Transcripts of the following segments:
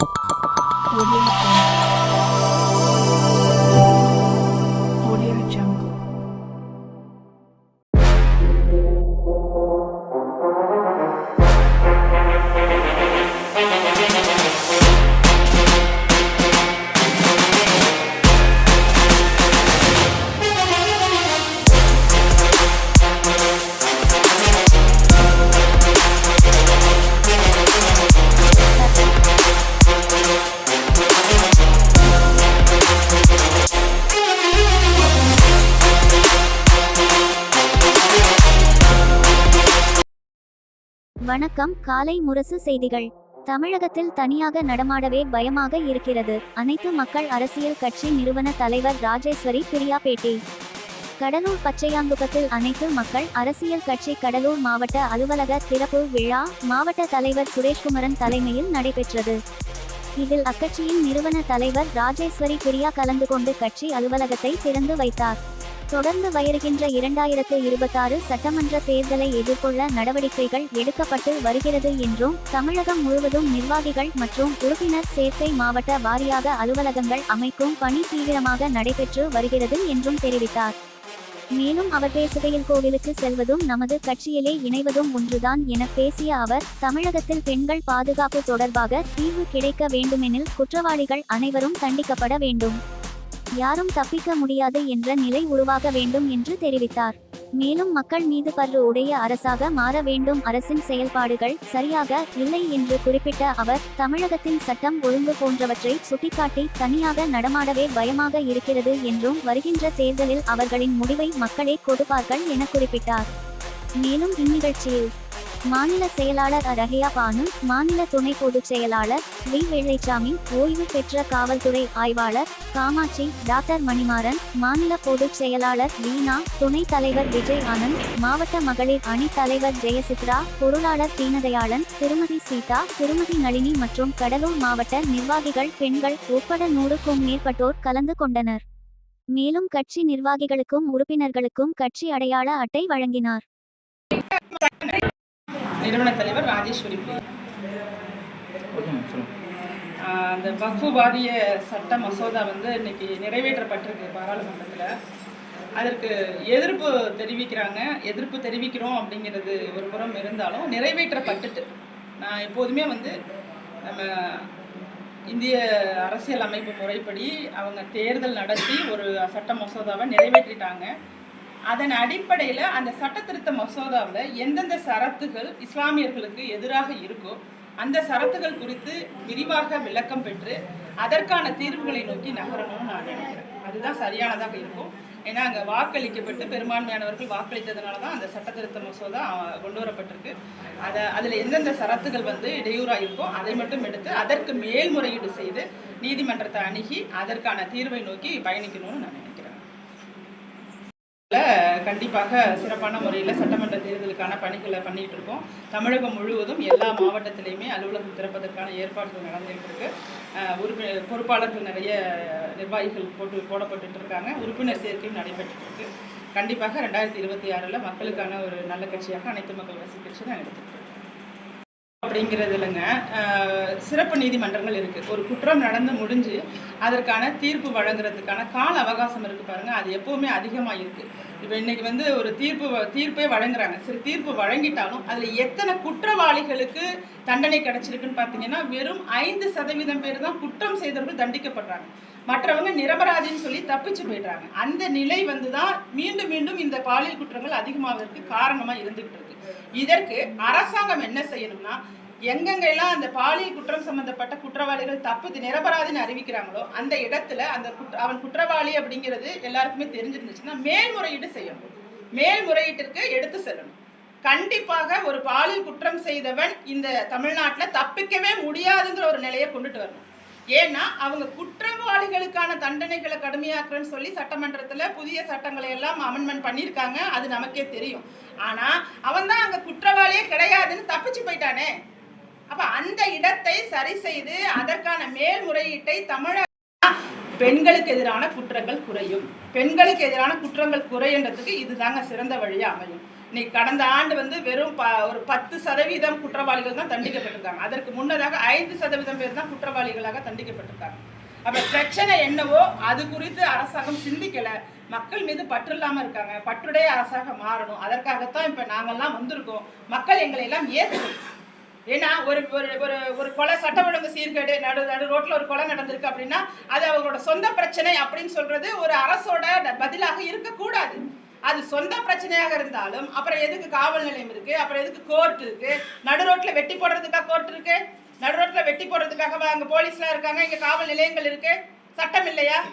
Audio வணக்கம். காலை முரசு செய்திகள். தமிழகத்தில் தனியாக நடமாடவே பயமாக இருக்கிறது. அனைத்து மக்கள் அரசியல் கட்சி நிறுவன தலைவர் ராஜேஸ்வரி பிரியா பேட்டி கடலூர் பச்சையாங்குப்பத்தில் அனைத்து மக்கள் அரசியல் கட்சி கடலூர் மாவட்ட அலுவலக திறப்பு விழா மாவட்ட தலைவர் சுரேஷ்குமரன் தலைமையில் நடைபெற்றது. இதில் அக்கட்சியின் நிறுவன தலைவர் ராஜேஸ்வரி பிரியா கலந்து கொண்டு கட்சி அலுவலகத்தை திறந்து வைத்தார். தொடர்ந்து வருகின்ற இரண்டாயிரத்து இருபத்தாறு சட்டமன்ற தேர்தலை எதிர்கொள்ள நடவடிக்கைகள் எடுக்கப்பட்டு வருகிறது என்றும் தமிழகம் முழுவதும் நிர்வாகிகள் மற்றும் உறுப்பினர் சேர்க்கை மாவட்ட வாரியாக அலுவலகங்கள் அமைக்கும் பணி தீவிரமாக நடைபெற்று வருகிறது என்றும் தெரிவித்தார். மேலும் அவர் பேசுகையில் கோவிலுக்கு செல்வதும் நமது கட்சியிலே இணைவதும் ஒன்றுதான் என பேசிய அவர் தமிழகத்தில் பெண்கள் பாதுகாப்பு தொடர்பாக தீர்வு கிடைக்க வேண்டுமெனில் குற்றவாளிகள் அனைவரும் தண்டிக்கப்பட வேண்டும். யாரும் தப்பிக்க முடியாது என்ற நிலை உருவாக வேண்டும் என்று தெரிவித்தார். மேலும் மக்கள் மீது பற்று உடைய அரசாக மாற வேண்டும். அரசின் செயல்பாடுகள் சரியாக இல்லை என்று குறிப்பிட்ட அவர் தமிழகத்தின் சட்டம் ஒழுங்கு போன்றவற்றை சுட்டிக்காட்டி தனியாக நடமாடவே பயமாக இருக்கிறது என்றும் வருகின்ற தேர்தலில் அவர்களின் முடிவை மக்களே கொடுப்பார்கள் என குறிப்பிட்டார். மேலும் இந்நிகழ்ச்சியில் மாநில செயலாளர் அரஹியா பானு மாநில துணை பொதுச் செயலாளர் வி. வெள்ளைச்சாமி ஓய்வு பெற்ற காவல்துறை ஆய்வாளர் காமாட்சி டாக்டர் மணிமாறன் மாநில பொதுச் செயலாளர் வீணா துணைத் தலைவர் விஜய் ஆனந்த் மாவட்ட மகளிர் அணி தலைவர் ஜெயசித்ரா பொருளாளர் தீனதயாளன் திருமதி சீதா திருமதி நளினி மற்றும் கடலூர் மாவட்ட நிர்வாகிகள் பெண்கள் உட்பட நூறுக்கும் மேற்பட்டோர் கலந்து கொண்டனர். மேலும் கட்சி நிர்வாகிகளுக்கும் உறுப்பினர்களுக்கும் கட்சி அடையாள அட்டை வழங்கினார். நிறுவன தலைவர் ராஜேஸ்வரி. அந்த வக்ஃபு வாரிய சட்ட மசோதா வந்து இன்னைக்கு நிறைவேற்றப்பட்டிருக்கு பாராளுமன்றத்தில். அதற்கு எதிர்ப்பு தெரிவிக்கிறாங்க. எதிர்ப்பு தெரிவிக்கிறோம் அப்படிங்கிறது ஒரு புறம் இருந்தாலும் நிறைவேற்றப்பட்டுட்டு. நான் எப்போதுமே வந்து நம்ம இந்திய அரசியல் அமைப்பு முறைப்படி அவங்க தேர்தல் நடத்தி ஒரு சட்ட மசோதாவை நிறைவேற்றிட்டாங்க. அதன் அடிப்படையில் அந்த சட்ட திருத்த மசோதாவில் எந்தெந்த சரத்துகள் இஸ்லாமியர்களுக்கு எதிராக இருக்கோ அந்த சரத்துகள் குறித்து விரிவாக விளக்கம் பெற்று அதற்கான தீர்வுகளை நோக்கி நகரணும்னு நான் நினைக்கிறேன். அதுதான் சரியானதாக இருக்கும். ஏன்னா அங்கே வாக்களிக்கப்பட்டு பெரும்பான்மையானவர்கள் வாக்களித்ததுனால தான் அந்த சட்ட திருத்த மசோதா கொண்டு வரப்பட்டிருக்கு. அதை அதில் எந்தெந்த சரத்துகள் வந்து இடையூறாக இருக்கோ அதை மட்டும் எடுத்து அதற்கு மேல்முறையீடு செய்து நீதிமன்றத்தை அணுகி அதற்கான தீர்வை நோக்கி பயணிக்கணும்னு நான் கண்டிப்பாக சிறப்பான முறையில் சட்டமன்ற தேர்தலுக்கான பணிகளை பண்ணிகிட்டு இருக்கோம். தமிழகம் முழுவதும் எல்லா மாவட்டத்திலையுமே அலுவலகம் திறப்பதற்கான ஏற்பாடுகள் நடந்துகிட்டு இருக்கு உறுப்பினர் பொறுப்பாளர்கள் நிறைய நிர்வாகிகள் போட்டு போடப்பட்டு இருக்காங்க. உறுப்பினர் சேர்க்கையும் நடைபெற்றுட்டு இருக்கு. கண்டிப்பாக ரெண்டாயிரத்தி இருபத்தி ஆறில் மக்களுக்கான ஒரு நல்ல கட்சியாக அனைத்து மக்கள் வசி கட்சி தான் எடுத்துட்டு அப்படிங்கிறது இல்லைங்க. சிறப்பு நீதிமன்றங்கள் இருக்குது ஒரு குற்றம் நடந்து முடிஞ்சு அதற்கான தீர்ப்பு வழங்குறதுக்கான கால அவகாசம் இருக்குது பாருங்க. அது எப்போவுமே அதிகமாக இருக்குது இப்போ இன்னைக்கு வந்து ஒரு தீர்ப்பு வ- தீர்ப்பே வழங்குறாங்க. சரி தீர்ப்பு வழங்கிட்டாலும் அதில் எத்தனை குற்றவாளிகளுக்கு தண்டனை கிடைச்சிருக்குன்னு பார்த்தீங்கன்னா வெறும் ஐந்து சதவீதம் பேர் தான் குற்றம் செய்தவர்கள் தண்டிக்கப்படுறாங்க. மற்றவங்க நிரபராதின்னு சொல்லி தப்பிச்சு போயிடுறாங்க. அந்த நிலை வந்து தான் மீண்டும் மீண்டும் இந்த பாலியல் குற்றங்கள் அதிகமாவதற்கு காரணமாக இருந்துகிட்டு இருக்கு. இதற்கு அரசாங்கம் என்ன செய்யணும்னா எங்கெங்கெல்லாம் அந்த பாலியல் குற்றம் சம்பந்தப்பட்ட குற்றவாளிகள் தப்பு நிரபராதின்னு அறிவிக்கிறாங்களோ அந்த இடத்துல அந்த குற்ற அவன் குற்றவாளி அப்படிங்கிறது எல்லாருக்குமே தெரிஞ்சிருந்துச்சுன்னா மேல்முறையீடு செய்யணும். மேல்முறையீட்டிற்கு எடுத்து செல்லணும். கண்டிப்பாக ஒரு பாலியல் குற்றம் செய்தவன் இந்த தமிழ்நாட்டில் தப்பிக்கவே முடியாதுங்கிற ஒரு நிலையை கொண்டுட்டு வரணும். ஏன்னா அவங்க குற்றவாளிகளுக்கான தண்டனைகளை கடுமையாக்குறேன்னு சொல்லி சட்டமன்றத்தில் புதிய சட்டங்களை எல்லாம் அமெண்ட்மெண்ட் பண்ணியிருக்காங்க. அது நமக்கே தெரியும். ஆனால் அவன் தான் அங்கே குற்றவாளியே கிடையாதுன்னு தப்பிச்சு போயிட்டானே. அப்போ அந்த இடத்தை சரி செய்து அதற்கான மேல்முறையீட்டை தமிழக பெண்களுக்கு எதிரான குற்றங்கள் குறையும். பெண்களுக்கு எதிரான குற்றங்கள் குறையன்றதுக்கு இதுதாங்க சிறந்த வழியாக அமையும். இன்னைக்கு கடந்த ஆண்டு வந்து வெறும் ப ஒரு பத்து சதவீதம் குற்றவாளிகள் தான் தண்டிக்கப்பட்டிருக்காங்க. அதற்கு முன்னதாக ஐந்து சதவீதம் பேர் தான் குற்றவாளிகளாக தண்டிக்கப்பட்டிருக்காங்க. அப்ப பிரச்சனை என்னவோ அது குறித்து அரசாங்கம் சிந்திக்கல. மக்கள் மீது பற்று இல்லாம இருக்காங்க. பற்றுடைய அரசாக மாறணும். அதற்காகத்தான் இப்ப நாங்கெல்லாம் வந்திருக்கோம். மக்கள் எங்களை எல்லாம் ஏற்கணும் ஏன்னா ஒரு ஒரு ஒரு ஒரு கொலை சட்டம் ஒழுங்கு சீர்கேடு நடு நடு ரோட்ல ஒரு கொலை நடந்திருக்கு அப்படின்னா அது அவங்களோட சொந்த பிரச்சனை அப்படின்னு சொல்றது ஒரு அரசோட பதிலாக இருக்கக்கூடாது. அது சொந்த பிரச்சனையாக இருந்தாலும் அப்புறம் எதுக்கு காவல் நிலையம் இருக்கு? அப்புறம் எதுக்கு கோர்ட் இருக்கு? நடு ரோட்ல வெட்டி போடுறதுக்காக கோர்ட் இருக்கு? நடு ரோட்ல வெட்டி போடுறதுக்காக அங்க போலீஸ்லாம் இருக்காங்க இங்க காவல் நிலையங்கள் இருக்கு. சட்டம் இல்லையா?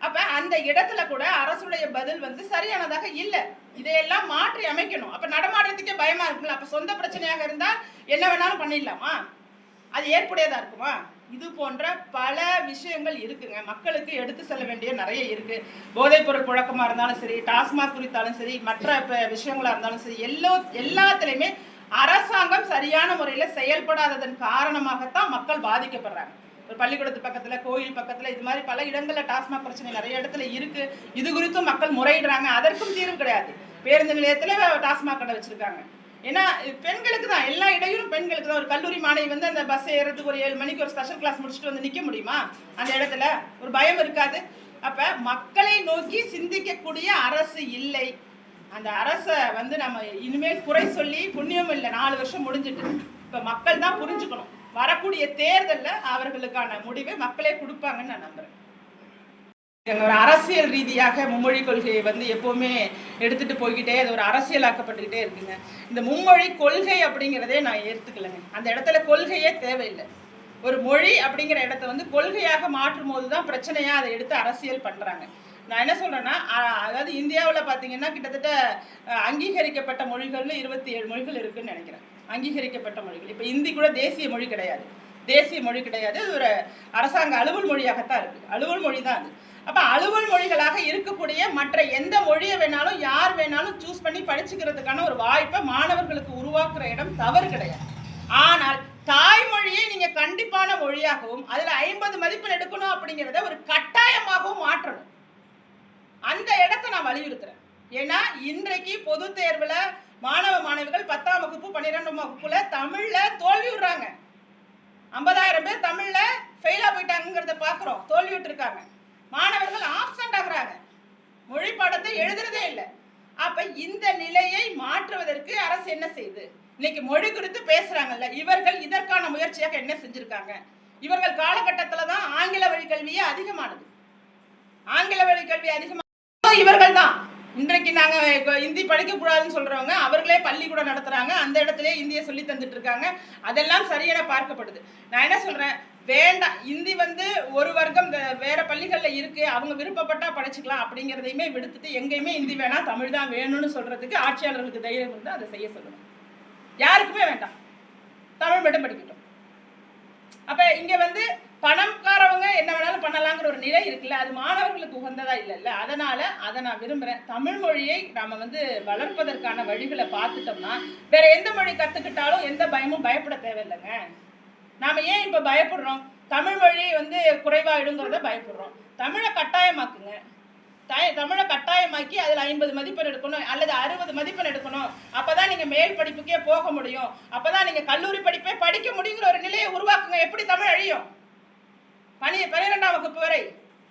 அப்ப அந்த இடத்துல கூட அரசுடைய பதில் வந்து சரியானதாக இல்லை. இதையெல்லாம் மாற்றி அமைக்கணும். அப்ப நடமாடுறதுக்கே பயமா இருக்குல்ல? அப்ப சொந்த பிரச்சனையாக இருந்தால் என்ன வேணாலும் பண்ணிடலாமா? அது ஏற்புடையதா இருக்குமா? இது போன்ற பல விஷயங்கள் இருக்குங்க. மக்களுக்கு எடுத்து செல்ல வேண்டிய நிறைய இருக்கு. போதைப்பொருள் புழக்கமாக புழக்கமா இருந்தாலும் சரி டாஸ்மாக் குறித்தாலும் சரி மற்ற ப- விஷயங்களா இருந்தாலும் சரி எல்லா எல்லாத்துலேயுமே அரசாங்கம் சரியான முறையில் செயல்படாததன் காரணமாகத்தான் மக்கள் பாதிக்கப்படுறாங்க. ஒரு பள்ளிக்கூடத்து பக்கத்துல கோயில் பக்கத்துல இது மாதிரி பல இடங்கள்ல டாஸ்மாக் பிரச்சனை நிறைய இடத்துல இருக்கு. இது குறித்தும் மக்கள் முறையிடுறாங்க. அதற்கும் தீர்வு கிடையாது. பேருந்து நிலையத்துல டாஸ்மாக் கடை வச்சிருக்காங்க. ஏன்னா பெண்களுக்கு தான் எல்லா இடையிலும் பெண்களுக்கு தான். ஒரு கல்லூரி மாணவி வந்து அந்த பஸ் ஏறதுக்கு ஒரு ஏழு மணிக்கு ஒரு ஸ்பெஷல் கிளாஸ் முடிச்சுட்டு வந்து நிக்க முடியுமா? அந்த இடத்துல. ஒரு பயம் இருக்காது. அப்ப மக்களை நோக்கி சிந்திக்கக்கூடிய அரசு இல்லை. அந்த அரசை வந்து நம்ம இனிமேல் குறை சொல்லி புண்ணியம் இல்லை நாலு வருஷம் முடிஞ்சிட்டு. இப்ப மக்கள் தான் புரிஞ்சுக்கணும். வரக்கூடிய தேர்தலில் அவர்களுக்கான முடிவை மக்களே கொடுப்பாங்கன்னு நான் நம்புறேன். எங்க ஒரு அரசியல் ரீதியாக மும்மொழி கொள்கையை வந்து எப்போவுமே எடுத்துட்டு போய்கிட்டே அது ஒரு அரசியலாக்கப்பட்டுக்கிட்டே இருக்குங்க. இந்த மும்மொழி கொள்கை அப்படிங்கிறதே நான் ஏற்றுக்கலைங்க அந்த இடத்துல கொள்கையே தேவையில்லை. ஒரு மொழி அப்படிங்கிற இடத்த வந்து கொள்கையாக மாற்றும் போது தான் பிரச்சனையாக அதை எடுத்து அரசியல் பண்ணுறாங்க நான் என்ன சொல்கிறேன்னா அதாவது இந்தியாவில் பார்த்தீங்கன்னா கிட்டத்தட்ட அங்கீகரிக்கப்பட்ட மொழிகள்னு இருபத்தி ஏழு மொழிகள் இருக்குதுன்னு நினைக்கிறேன். அங்கீகரிக்கப்பட்ட மொழிகள். இப்போ இந்தி கூட தேசிய மொழி கிடையாது. தேசிய மொழி கிடையாது. அது ஒரு அரசாங்க அலுவல் மொழியாகத்தான் இருக்குது அலுவல் மொழி தான் அது. அப்போ அலுவல் மொழிகளாக இருக்கக்கூடிய மற்ற எந்த மொழியை வேணாலும் யார் வேணாலும் சூஸ் பண்ணி படிச்சுக்கிறதுக்கான ஒரு வாய்ப்பை மாணவர்களுக்கு உருவாக்குற இடம் தவறு கிடையாது. ஆனால் தாய்மொழியை நீங்க கண்டிப்பான மொழியாகவும் அதுல ஐம்பது மதிப்பெண் எடுக்கணும் அப்படிங்கிறத ஒரு கட்டாயமாகவும் மாற்றணும். அந்த இடத்த நான் வலியுறுத்துறேன். ஏன்னா இன்றைக்கு பொது தேர்வுல மாணவ மாணவிகள் பத்தாம் வகுப்பு பன்னிரெண்டாம் வகுப்புல தமிழ்ல தோல்வி விடுறாங்க. ஐம்பதாயிரம் பேர் தமிழ்ல ஃபெயிலா போயிட்டாங்கிறத பாக்குறோம். தோல்வி விட்டுருக்காங்க. மாணவர்கள் ஆப்சண்ட் ஆகுறாங்க. மொழி பாடத்தை எழுதுறதே இல்லை. அப்ப இந்த நிலையை மாற்றுவதற்கு அரசு என்ன செய்யுது இன்னைக்கு மொழி குறித்து பேசுறாங்கல்ல இவர்கள் இதற்கான முயற்சியாக என்ன செஞ்சிருக்காங்க? இவர்கள் காலகட்டத்துல தான் ஆங்கில வழி கல்வியே அதிகமானது. ஆங்கில வழி கல்வி அதிகமாக இவர்கள் தான். இன்றைக்கு நாங்க இந்தி படிக்க கூடாதுன்னு சொல்றவங்க அவர்களே பள்ளிக்கூடம் நடத்துறாங்க அந்த இடத்திலே இந்திய சொல்லி தந்துட்டு இருக்காங்க. அதெல்லாம் சரியான பார்க்கப்படுது. நான் என்ன சொல்றேன்? வேண்டாம் இந்தி வந்து ஒரு வர்க்கம் வே- வேற பள்ளிகளில் இருக்கு அவங்க விருப்பப்பட்டா படிச்சுக்கலாம் அப்படிங்கிறதையுமே விடுத்துட்டு எங்கேயுமே இந்தி வேணாம் தமிழ் தான் வேணும்னு சொல்றதுக்கு ஆட்சியாளர்களுக்கு தைரியம் இருந்தால் அதை செய்ய சொல்லணும் யாருக்குமே வேண்டாம். தமிழ் மட்டும் படிக்கட்டும். அப்ப இங்க வந்து பணம்காரவங்க என்ன வேணாலும் பண்ணலாங்கிற ஒரு நிலை இருக்குல்ல அது மாணவர்களுக்கு உகந்ததா இல்லைல்ல அதனால அதை நான் விரும்புகிறேன் தமிழ் மொழியை நாம வந்து வளர்ப்பதற்கான வழிகளை பார்த்துட்டோம்னா வேற எந்த மொழி கத்துக்கிட்டாலும் எந்த பயமும் பயப்பட தேவையில்லைங்க. நாம ஏன் இப்ப பயப்படுறோம்? தமிழ் மொழி வந்து குறைவாயிடுங்கிறத பயப்படுறோம். தமிழை கட்டாயமாக்குங்க. தாய தமிழை கட்டாயமாக்கி அதில் ஐம்பது மதிப்பெண் எடுக்கணும் அல்லது அறுபது மதிப்பெண் எடுக்கணும். அப்போ தான் நீங்கள் மேல் படிப்புக்கே போக முடியும். அப்போ தான் நீங்கள் கல்லூரி படிப்பே படிக்க முடியுங்கிற ஒரு நிலையை உருவாக்குங்க. எப்படி தமிழ் அழியும்? பனி பன்னிரெண்டாம் வகுப்பு வரை.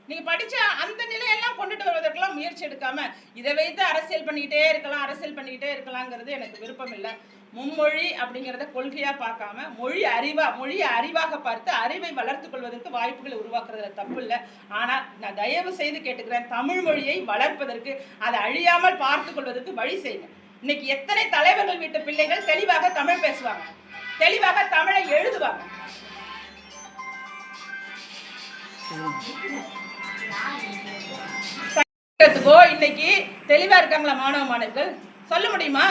நீங்கள் படித்த அந்த நிலையெல்லாம் கொண்டுட்டு வருவதற்கெல்லாம் முயற்சி எடுக்காமல் இதை வைத்து அரசியல் பண்ணிக்கிட்டே இருக்கலாம் அரசியல் பண்ணிக்கிட்டே இருக்கலாங்கிறது எனக்கு விருப்பம் இல்லை மும்மொழி அப்படிங்கிறத கொள்கையாக பார்க்காம மொழி அறிவாக மொழியை அறிவாக பார்த்து அறிவை வளர்த்துக் கொள்வதற்கு வாய்ப்புகளை உருவாக்குறதுல தப்பு இல்லை. ஆனால் நான் தயவு செய்து கேட்டுக்கிறேன் தமிழ் மொழியை வளர்ப்பதற்கு அதை அழியாமல் பார்த்து கொள்வதற்கு வழி செய்யுங்க. இன்னைக்கு எத்தனை தலைவர்கள் வீட்டு பிள்ளைகள் தெளிவாக தமிழ் பேசுவாங்க. தெளிவாக தமிழை எழுதுவாங்க. இன்னைக்கு தெளிவா இருக்காங்களா மாணவ மாணவிகள்? சொல்ல முடியுமா?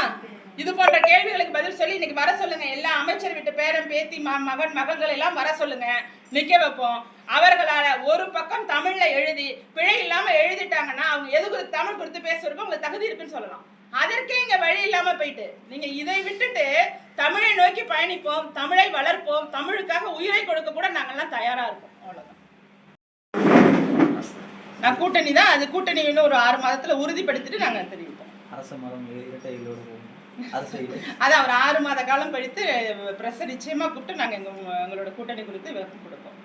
இது போன்ற கேள்விகளுக்கு பதில் சொல்லி இன்னைக்கு வர சொல்லுங்க. எல்லா அமைச்சர் வீட்டு பேரன் பேத்தி ம- மகன் மகள்கள் எல்லாம் வர சொல்லுங்க. நிக்க வைப்போம். அவர்களால ஒரு பக்கம் தமிழ்ல எழுதி பிழை இல்லாம எழுதிட்டாங்கன்னா அவங்க எது குறித்து தமிழ் குறித்து பேசுறதுக்கு உங்களுக்கு தகுதி இருக்குன்னு சொல்லலாம். அதற்கே இங்க வழி இல்லாம போயிட்டு நீங்க இதை விட்டுட்டு தமிழை நோக்கி பயணிப்போம் தமிழை வளர்ப்போம் தமிழுக்காக உயிரை கொடுக்க கூட நாங்கெல்லாம் தயாரா இருக்கோம். அவ்வளவுதான். நான் கூட்டணி தான். அது கூட்டணி இன்னும் ஒரு ஆறு மாதத்துல உறுதிப்படுத்திட்டு நாங்க தெரிவிப்போம். அரச மரம் இரட்டை அது சரி. அது அவர் ஆறு மாத காலம் கழித்து ப்ரெஸ்ஸை நிச்சயமாக கூப்பிட்டு நாங்கள் எங்கள் எங்களோட கூட்டணி குறித்து விளக்கம் கொடுப்போம்.